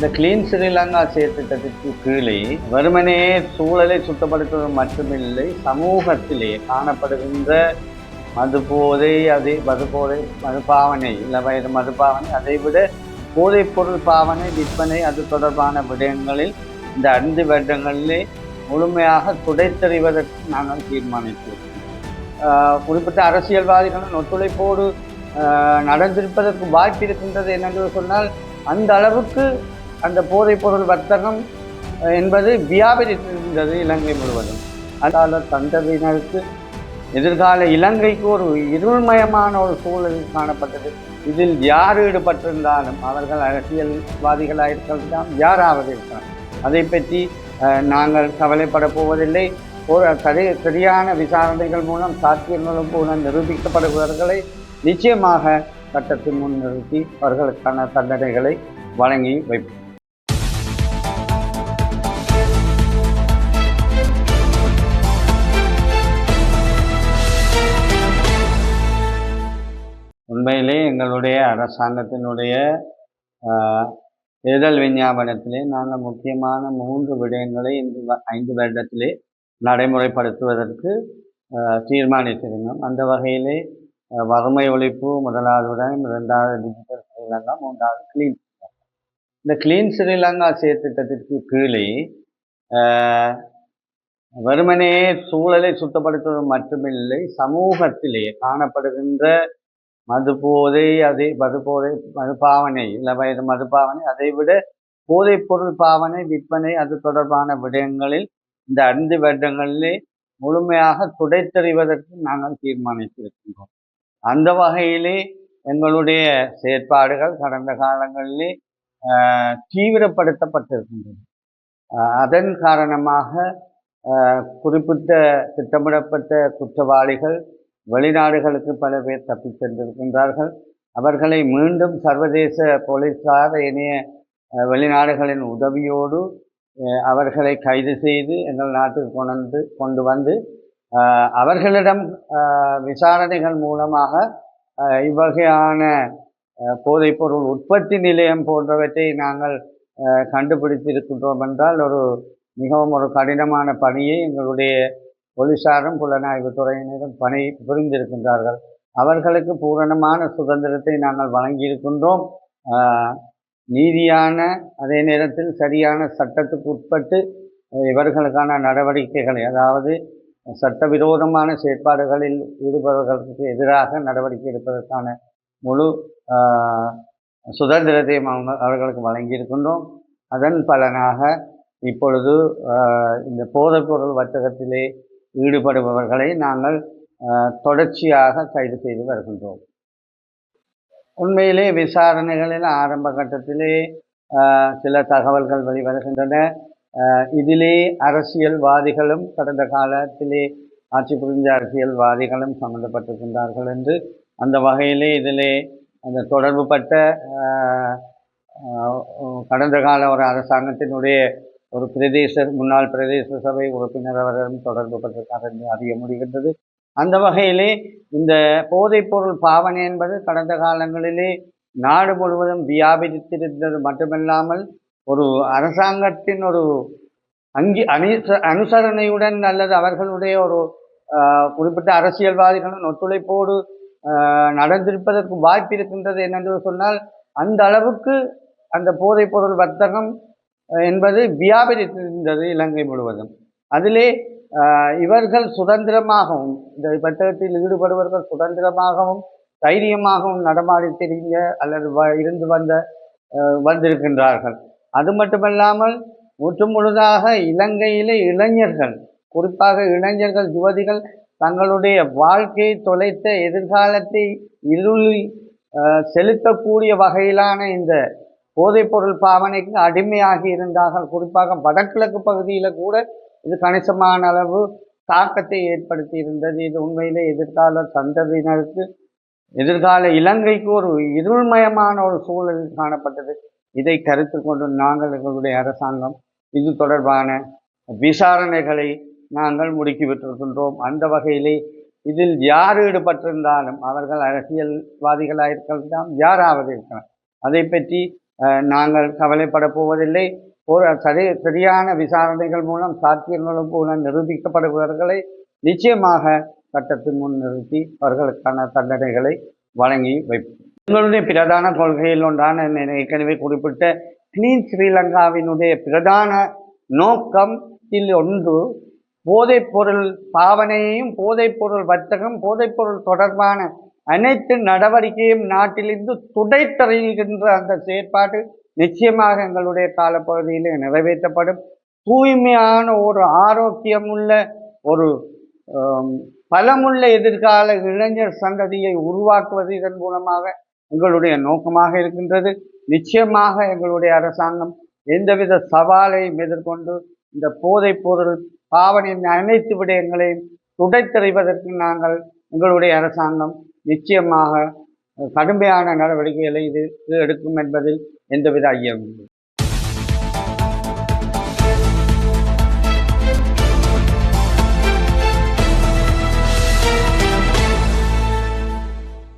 இந்த கிளீன் ஸ்ரீலங்கா செயற்திட்டத்திற்கு கீழே வெறுமனே சூழலை சுத்தப்படுத்துவது மட்டுமில்லை சமூகத்திலே காணப்படுகின்ற மதுபோதை அதே மதுபோதை மதுபாவனை இல்லை வயது மதுபாவனை அதை விட பாவனை விற்பனை அது தொடர்பான விடயங்களில் இந்த ஐந்து வருடங்களிலே முழுமையாக துடைத்தெறிவதற்கு நாங்கள் தீர்மானித்தோம். குறிப்பிட்ட அரசியல்வாதிகளின் ஒத்துழைப்போடு நடந்திருப்பதற்கு வாய்ப்பு இருக்கின்றது என்னென்று சொன்னால் அந்த அளவுக்கு அந்த போதைப்பொருள் வர்த்தகம் என்பது வியாபரித்திருந்தது இலங்கை முழுவதும். அதால் தந்ததியினருக்கு எதிர்கால இலங்கைக்கு ஒரு இருள்மயமான ஒரு சூழல் காணப்பட்டது. இதில் யார் ஈடுபட்டிருந்தாலும் அவர்கள் அரசியல்வாதிகளாக இருக்கலாம் யாராவது இருக்கலாம். அதை பற்றி நாங்கள் கவலைப்பட போவதில்லை. ஒரு சரி சரியான விசாரணைகள் மூலம் சாத்தியங்களும் மூலம் நிரூபிக்கப்படுபவர்களை நிச்சயமாக சட்டத்தின் முன் நிறுத்தி அவர்களுக்கான தண்டனைகளை வழங்கி வைப்போம். உண்மையிலே எங்களுடைய அரசாங்கத்தினுடைய தேர்தல் விஞ்ஞாபனத்திலே நாங்கள் முக்கியமான மூன்று விடயங்களை இந்த ஐந்து வருடத்திலே நடைமுறைப்படுத்துவதற்கு தீர்மானித்திருந்தோம். அந்த வகையிலே வறுமை ஒழிப்பு முதலாவது இரண்டாவது டிஜிட்டல் ஸ்ரீலங்கா மூன்றாவது கிளீன் இந்த கிளீன் ஸ்ரீலங்கா செயற்திட்டத்திற்கு கீழே ஆஹ், வெறுமனே சூழலை சுத்தப்படுத்துவது மட்டுமில்லை சமூகத்திலே காணப்படுகின்ற மதுபோதை அதே மதுபோதை மதுபாவனை இல்லை வயது மதுபாவனை அதை விட போதைப்பொருள் பாவனை விற்பனை அது தொடர்பான விடயங்களில் இந்த ஐந்து வருடங்களிலே முழுமையாக துடைத்தெறிவதற்கு நாங்கள் தீர்மானித்திருக்கின்றோம். அந்த வகையிலே எங்களுடைய செயற்பாடுகள் கடந்த காலங்களிலே தீவிரப்படுத்தப்பட்டிருக்கின்றன. அதன் காரணமாக குறிப்பிட்ட திட்டமிடப்பட்ட குற்றவாளிகள் வெளிநாடுகளுக்கு பல பேர் தப்பிச் சென்றிருக்கின்றார்கள். அவர்களை மீண்டும் சர்வதேச போலீஸார் இணைய வெளிநாடுகளின் உதவியோடு அவர்களை கைது செய்து எங்கள் நாட்டுக்கு கொண்டு கொண்டு வந்து அவர்களிடம் விசாரணைகள் மூலமாக இவ்வகையான போதைப்பொருள் உற்பத்தி நிலையம் போன்றவற்றை நாங்கள் கண்டுபிடித்திருக்கின்றோம் என்றால் ஒரு மிகவும் ஒரு கடினமான பணியை எங்களுடைய போலீசாரும் புலனாய்வு துறையினரும் பணி புரிந்திருக்கின்றார்கள். அவர்களுக்கு பூரணமான சுதந்திரத்தை நாங்கள் வழங்கியிருக்கின்றோம். நீதியான அதே நேரத்தில் சரியான சட்டத்துக்கு உட்பட்டு இவர்களுக்கான நடவடிக்கைகளை அதாவது சட்டவிரோதமான செயற்பாடுகளில் ஈடுபவர்களுக்கு எதிராக நடவடிக்கை எடுப்பதற்கான முழு சுதந்திரத்தையும் அவங்க அவர்களுக்கு வழங்கியிருக்கின்றோம். அதன் பலனாக இப்பொழுது இந்த போதைப்பொருள் வர்த்தகத்திலே ஈடுபடுபவர்களை நாங்கள் தொடர்ச்சியாக கைது செய்து வருகின்றோம். உண்மையிலே விசாரணைகளில் ஆரம்ப கட்டத்திலே சில தகவல்கள் வெளிவருகின்றன. இதிலே அரசியல்வாதிகளும் கடந்த காலத்திலே ஆட்சி புரிந்த அரசியல்வாதிகளும் சம்மந்தப்பட்டிருக்கின்றார்கள் என்று அந்த வகையிலே இதிலே அந்த தொடர்புபட்ட கடந்த கால ஒரு அரசாங்கத்தினுடைய ஒரு பிரதேச முன்னாள் பிரதேச சபை உறுப்பினர் அவர்களும் தொடர்பு பட்டிருக்கார் என்று அறிய முடிகின்றது. அந்த வகையிலே இந்த போதைப்பொருள் பாவனை என்பது கடந்த காலங்களிலே நாடு முழுவதும் வியாபித்திருந்தது. மட்டுமல்லாமல் ஒரு அரசாங்கத்தின் ஒரு அங்கி அனுச அனுசரணையுடன் அல்லது அவர்களுடைய ஒரு குறிப்பிட்ட அரசியல்வாதிகளின் ஒத்துழைப்போடு நடந்திருப்பதற்கு வாய்ப்பு இருக்கின்றது. என்னென்று சொன்னால் அந்த அளவுக்கு அந்த போதைப்பொருள் வர்த்தகம் என்பது வியாபரித்திருந்தது இலங்கை முழுவதும். அதிலே இவர்கள் சுதந்திரமாகவும் இந்த வர்த்தகத்தில் ஈடுபடுபவர்கள் சுதந்திரமாகவும் தைரியமாகவும் நடமாடி தெரிந்த அல்லது வ- இருந்து வந்த வந்திருக்கின்றார்கள். அது மட்டுமல்லாமல் முற்று முழுதாக இலங்கையிலே இளைஞர்கள் குறிப்பாக இளைஞர்கள் யுவதிகள் தங்களுடைய வாழ்க்கையை தொலைத்த எதிர்காலத்தை இருளில் செலுத்தக்கூடிய வகையிலான இந்த போதைப்பொருள் பாவனைக்கு அடிமையாகி இருந்தார்கள். குறிப்பாக வடகிழக்கு பகுதியில் கூட இது கணிசமான அளவு தாக்கத்தை ஏற்படுத்தி இருந்தது இது உண்மையிலே எதிர்கால சந்ததியினருக்கு எதிர்கால இலங்கைக்கு ஒரு இருள்மயமான ஒரு சூழல் காணப்பட்டது. இதை கருத்தில் கொண்டு நாங்கள் எங்களுடைய அரசாங்கம் இது தொடர்பான விசாரணைகளை நாங்கள் முடுக்கிவிட்டிருக்கின்றோம் அந்த வகையிலே இதில் யார் ஈடுபட்டிருந்தாலும் அவர்கள் அரசியல்வாதிகளாக இருக்கலாம் யாராவது இருக்கலாம். அதை பற்றி நாங்கள் கவலைப்பட போவதில்லை. ஒரு சரி சரியான விசாரணைகள் மூலம் சாத்தியங்களும் மூலம் நிரூபிக்கப்படுபவர்களை நிச்சயமாக சட்டத்தின் முன் நிறுத்தி அவர்களுக்கான தண்டனைகளை வழங்கி வைப்போம். எங்களுடைய பிரதான கொள்கையில் ஒன்றான ஏற்கனவே குறிப்பிட்ட கிளீன் ஸ்ரீலங்காவினுடைய பிரதான நோக்கம் இல் ஒன்று போதைப்பொருள் பாவனையையும் போதைப்பொருள் வர்த்தகம் போதைப்பொருள் தொடர்பான அனைத்து நடவடிக்கையும் நாட்டிலிருந்து துடைத்தறிகின்ற அந்த செயற்பாடு நிச்சயமாக எங்களுடைய காலப்பகுதியில் நிறைவேற்றப்படும். தூய்மையான ஒரு ஆரோக்கியமுள்ள ஒரு பலமுள்ள எதிர்கால இளைஞர் சந்ததியை உருவாக்குவது இதன் மூலமாக எங்களுடைய நோக்கமாக இருக்கின்றது. நிச்சயமாக எங்களுடைய அரசாங்கம் எந்தவித சவாலையும் எதிர்கொண்டு இந்த போதைப் பொருள் பாவனையின் அனைத்து விடயங்களையும் துடைத்தறிவதற்கு நாங்கள் எங்களுடைய அரசாங்கம் நிச்சயமாக கடுமையான நடவடிக்கைகளை இது எடுக்கும் என்பதில் எந்தவித ஐயமும் இல்லை.